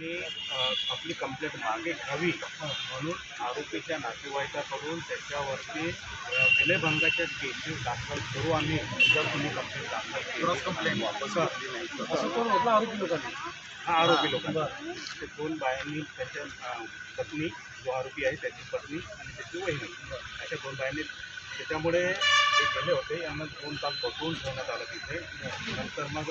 अ, आपली कंप्लेंट मागे घ्यावी. म्हणून आरोपीच्या नातेवाईकाकडून त्याच्यावरती अ, विनयभंगाच्या केसेस दाखल करू आम्ही. जर तुम्ही कंप्लेंट दाखल केली. कंप्लेंट वापस. घेतली नाही तर. आरोपी लोकांनी. हा आरोपी लोकांना. ते दोन बायांनी त्याच्या पत्नी जो आरोपी आहे त्याची पत्नी आणि त्याची वहिनी. अशा दोन बायांनी त्याच्यामुळे ते गेले होते. यांना दोन तास बसवून ठेवण्यात आलं तिथे. नंतर मग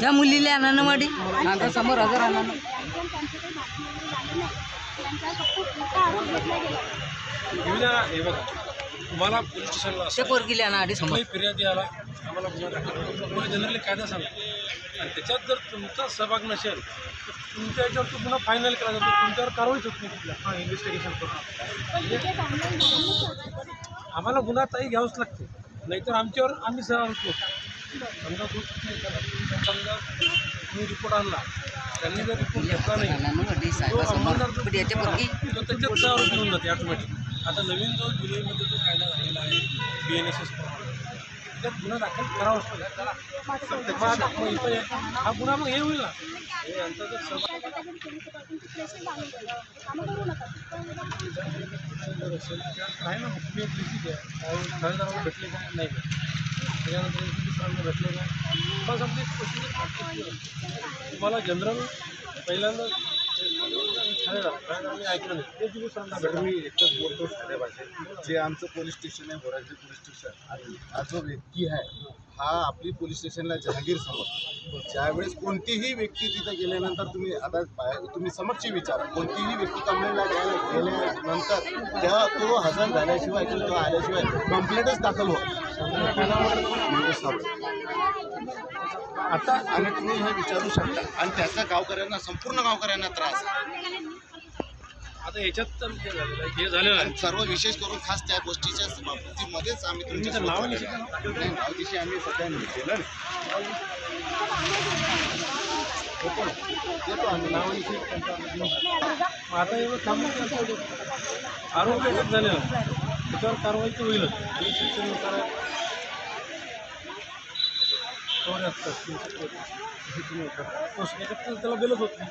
त्या मुलीला आणा ना वाडी. आता समोर हजर आणा ना. घेऊन या ना, बघा तुम्हाला पोलीस स्टेशनला त्या असं पोरगीला आणा आधी समोर कुठलाही फिर्यादी आला आम्हाला गुन्हा दाखल करा. तुम्हाला जनरली कायदा आणि त्याच्यात जर तुमचा सहभाग नसेल तर तुमच्या याच्यावर तो गुन्हा फायनल केला जातो. तुमच्यावर कारवाईच होत नाही कुठल्या. हां इन्व्हेस्टिगेशन करून. आम्हाला गुन्हा ताई घ्यावंच लागते. नाहीतर आमच्यावर आम्ही सहभाग होतो. समजा समजा तुम्ही रिपोर्ट आणला त्यांनी जर रिपोर्ट घेतला नाही ना तो अंमलदार तो त्याच्यात घेऊन जाते ऑटोमॅटिक आता नवीन जो जुलैमध्ये जो कायदा झालेला आहे बी एन एस एस त्याच्यात गुन्हा दाखल करावाच लागेल हा गुन्हा मग हे होईल ना. हे यांचा जर सहभाग असेल ना काय ठेवेदाराला भेटले का? नाही त्याच्यानंतर एसीपी सरांना भेटले का बस आपली प्रोसिजर तुम्हाला जनरल पहिल्यांदा सर मी एकच बोलतो साध्या भाषेत जे आमचं पोलीस स्टेशन आहे बोराजी पोलीस स्टेशन आणि हा जो व्यक्ती आहे हा आपली पोलीस स्टेशनला जहागीर समजतो ज्यावेळेस कोणतीही व्यक्ती तिथे गेल्यानंतर तुम्ही आता बाहेर तुम्ही समक्षी विचारा कोणतीही व्यक्ती कंप्लेंटला गेल्यानंतर त्या तो हजर झाल्याशिवाय किंवा तो आल्याशिवाय कंप्लेंटच दाखल होत म्हणजे आता आणि तुम्ही हे विचारू शकता आणि त्याचा गावकऱ्यांना संपूर्ण गावकऱ्यांना त्रास आहे. आता याच्यात तर हे झालेलं आहे हे आणि सर्व विशेष करून खास त्या गोष्टीच्या बाबतीमध्येच आम्ही तुमचं तुमच्या नाव नाव निश्चित करा. नाही नाव दिवशी आम्ही सध्या केलं देतो आम्ही नाव मग आता एवढं थांबून झालेलं आहे, त्याच्यावर कारवाई तर होईलच. चौऱ्याहत्तर तीनशे हे तुम्ही. तो तर त्याला बेलच होत नाही.